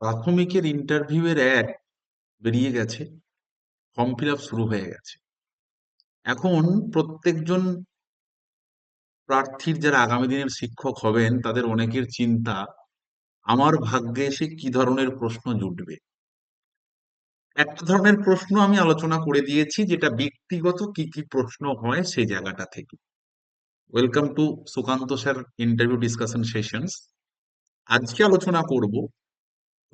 প্রাথমিকের ইন্টারভিউয়ের অ্যাড বেরিয়ে গেছে ফর্ম ফিল আপ শুরু হয়ে গেছে। এখন প্রত্যেকজন প্রার্থীর যারা আগামী দিনের শিক্ষক হবেন, তাদের অনেকের চিন্তা, আমার ভাগ্যে এসে কি ধরনের প্রশ্ন জুটবে? একটা ধরনের প্রশ্ন আমি আলোচনা করে দিয়েছি, যেটা ব্যক্তিগত কি কি প্রশ্ন হয় সেই জায়গাটা থেকে। Welcome to Sukanta sir interview discussion sessions আজকে আলোচনা করব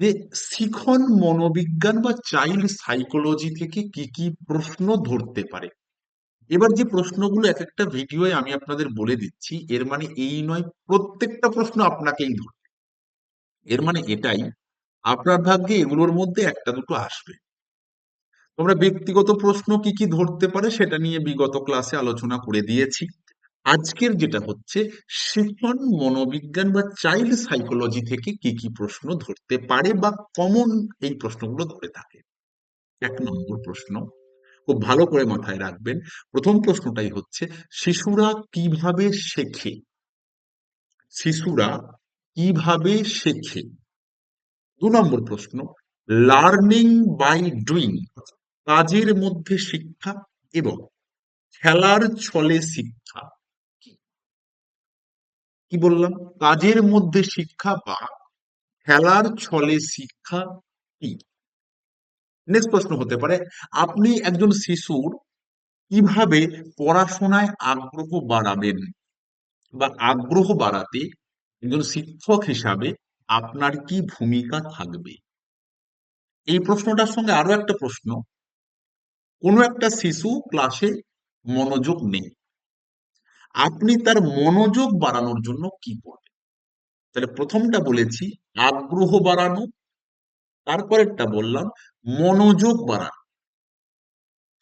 যে শিখন মনোবিজ্ঞান বা চাইল্ড সাইকোলজি থেকে কি কি প্রশ্ন ধরতে পারে? এবার যে প্রশ্নগুলো এক একটা ভিডিওয়ে আমি আপনাদের বলে দিচ্ছি, এর মানে এই নয়, প্রত্যেকটা প্রশ্ন আপনাকেই ধরবে এর মানে এটাই, আপনার ভাগ্যে এগুলোর মধ্যে একটা দুটো আসবে। তোমরা ব্যক্তিগত প্রশ্ন কি কি ধরতে পারে সেটা নিয়ে বিগত ক্লাসে আলোচনা করে দিয়েছি। আজকের যেটা হচ্ছে শিখন মনোবিজ্ঞান বা চাইল্ড সাইকোলজি থেকে কি কি প্রশ্ন ধরতে পারে বা কমন এই প্রশ্নগুলো ধরে থাকে? এক নম্বর প্রশ্ন খুব ভালো করে মাথায় রাখবেন। প্রথম প্রশ্নটাই হচ্ছে শিশুরা কীভাবে শেখে? শিশুরা কীভাবে শেখে? দু নম্বর প্রশ্ন লার্নিং বাই ডুইং কাজের মধ্যে শিক্ষা এবং খেলার ছলে শিক্ষা। কি বললাম? কাজের মধ্যে শিক্ষা বা খেলার ছলে শিক্ষা কি? নেক্সট প্রশ্ন হতে পারে, আপনি একজন শিশুর কীভাবে পড়াশোনায় আগ্রহ বাড়াবেন বা আগ্রহ বাড়াতে একজন শিক্ষক হিসাবে আপনার কি ভূমিকা থাকবে? এই প্রশ্নটার সঙ্গে আরও একটা প্রশ্ন, কোনো একটা শিশু ক্লাসে মনোযোগ নেই। আপনি তার মনোযোগ বাড়ানোর জন্য কি করবেন? তাহলে প্রথমটা বলেছি, আগ্রহ বাড়ানো, তারপরেরটা বললাম, মনোযোগ বাড়ানো।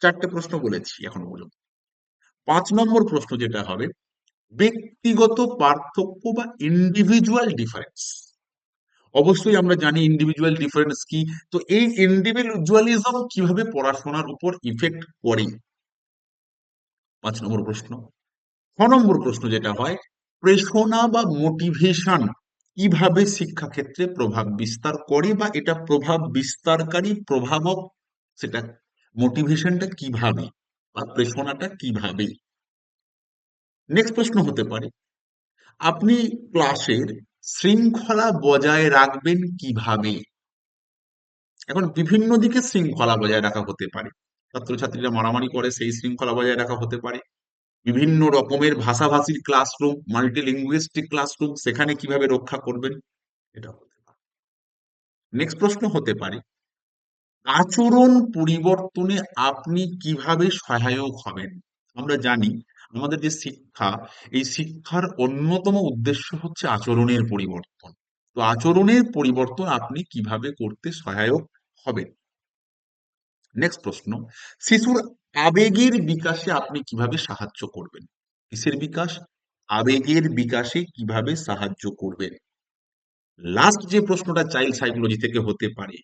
চারটে প্রশ্ন বলেছি এখন পর্যন্ত। পাঁচ নম্বর প্রশ্ন যেটা হবে, ব্যক্তিগত পার্থক্য বা ইন্ডিভিজুয়াল ডিফারেন্স অবশ্যই আমরা জানি ইন্ডিভিজুয়াল ডিফারেন্স কি, তো এই ইন্ডিভিজুয়ালিজম কীভাবে পড়াশোনার উপর ইফেক্ট করে? পাঁচ নম্বর প্রশ্ন। ছ নম্বর প্রশ্ন যেটা হয়, প্রেষণা বা মোটিভেশন কীভাবে শিক্ষাক্ষেত্রে প্রভাব বিস্তার করে বা এটা প্রভাব বিস্তারকারী প্রভাবক? সেটা মোটিভেশনটা কীভাবে বা প্রেষণাটা কীভাবে? নেক্সট প্রশ্ন হতে পারে, আপনি ক্লাসের শৃঙ্খলা বজায় রাখবেন কীভাবে? এখন বিভিন্ন দিকে শৃঙ্খলা বজায় রাখা হতে পারে, ছাত্রছাত্রীরা মারামারি করে, সেই শৃঙ্খলা বজায় রাখা হতে পারে। বিভিন্ন রকমের ভাষাভাষীর ক্লাসরুম মাল্টিলিঙ্গুইস্টিক ক্লাসরুম সেখানে কীভাবে রক্ষা করবেন, এটা হতে পারে। নেক্সট প্রশ্ন হতে পারে, আচরণ পরিবর্তনে আপনি কীভাবে সহায়ক হবেন? আমরা জানি, আমাদের যে শিক্ষা, এই শিক্ষার অন্যতম উদ্দেশ্য হচ্ছে আচরণের পরিবর্তন। তো আচরণের পরিবর্তন আপনি কীভাবে করতে সহায়ক হবেন? নেক্সট প্রশ্ন, শিশুর আবেগের বিকাশে আপনি কীভাবে সাহায্য করবেন? কিসের বিকাশ? আবেগের বিকাশে কীভাবে সাহায্য করবেন? লাস্ট যে প্রশ্নটা চাইল্ড সাইকোলজি থেকে হতে পারে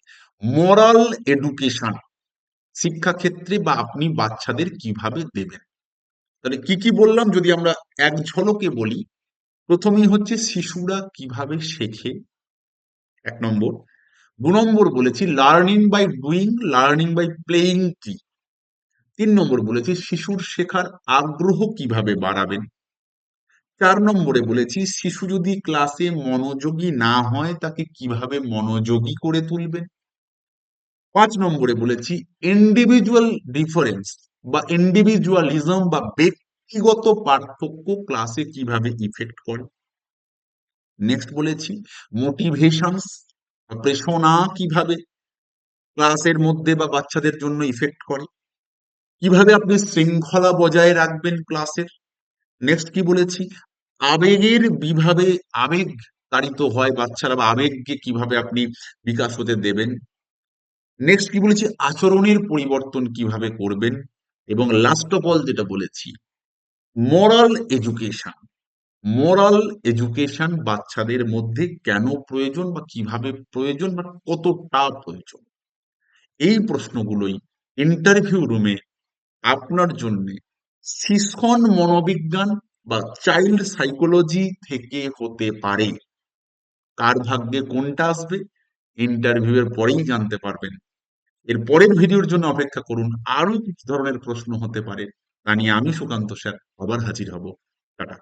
মোরাল এডুকেশন শিক্ষাক্ষেত্রে বা আপনি বাচ্চাদের কীভাবে দেবেন? তাহলে কি কি বললাম? যদি আমরা এক ঝলকে বলি, প্রথমেই হচ্ছে শিশুরা কীভাবে শেখে? এক নম্বর। দু নম্বর বলেছি learning by doing learning by playing কি তিন নম্বর বলেছি, শিশুর শেখার আগ্রহ কীভাবে বাড়াবেন? চার নম্বরে বলেছি, শিশু যদি ক্লাসে মনোযোগী না হয়, তাকে কীভাবে মনোযোগী করে তুলবেন? পাঁচ নম্বরে বলেছি ইন্ডিভিজুয়াল ডিফারেন্স বা ইন্ডিভিজুয়ালিজম বা ব্যক্তিগত পার্থক্য ক্লাসে কীভাবে ইফেক্ট করে? নেক্সট বলেছি মোটিভেশনস প্রেষণা কীভাবে ক্লাসের মধ্যে বা বাচ্চাদের জন্য ইফেক্ট করে? কীভাবে আপনি শৃঙ্খলা বজায় রাখবেন ক্লাসের? নেক্সট কি বলেছি? আবেগের বিভাবে আবেগ তাড়িত হয় বাচ্চারা বা আবেগকে কীভাবে আপনি বিকাশ হতে দেবেন? নেক্সট কি বলেছি? আচরণের পরিবর্তন কীভাবে করবেন? এবং লাস্ট অফ অল যেটা বলেছি মোরাল এডুকেশন মোরাল এডুকেশন বাচ্চাদের মধ্যে কেন প্রয়োজন বা কীভাবে প্রয়োজন বা কতটা প্রয়োজন? এই প্রশ্নগুলোই ইন্টারভিউ রুমে আপনার জন্য শিশন মনোবিজ্ঞান বা চাইল্ড সাইকোলজি থেকে হতে পারে। কার ভাগ্যে কোনটা আসবে ইন্টারভিউ এর পরেই জানতে পারবেন। এর পরের ভিডিওর জন্য অপেক্ষা করুন আরও কি ধরনের প্রশ্ন হতে পারে। তা নিয়ে আমি সুকান্ত স্যার আবার হাজির হব। টাটা।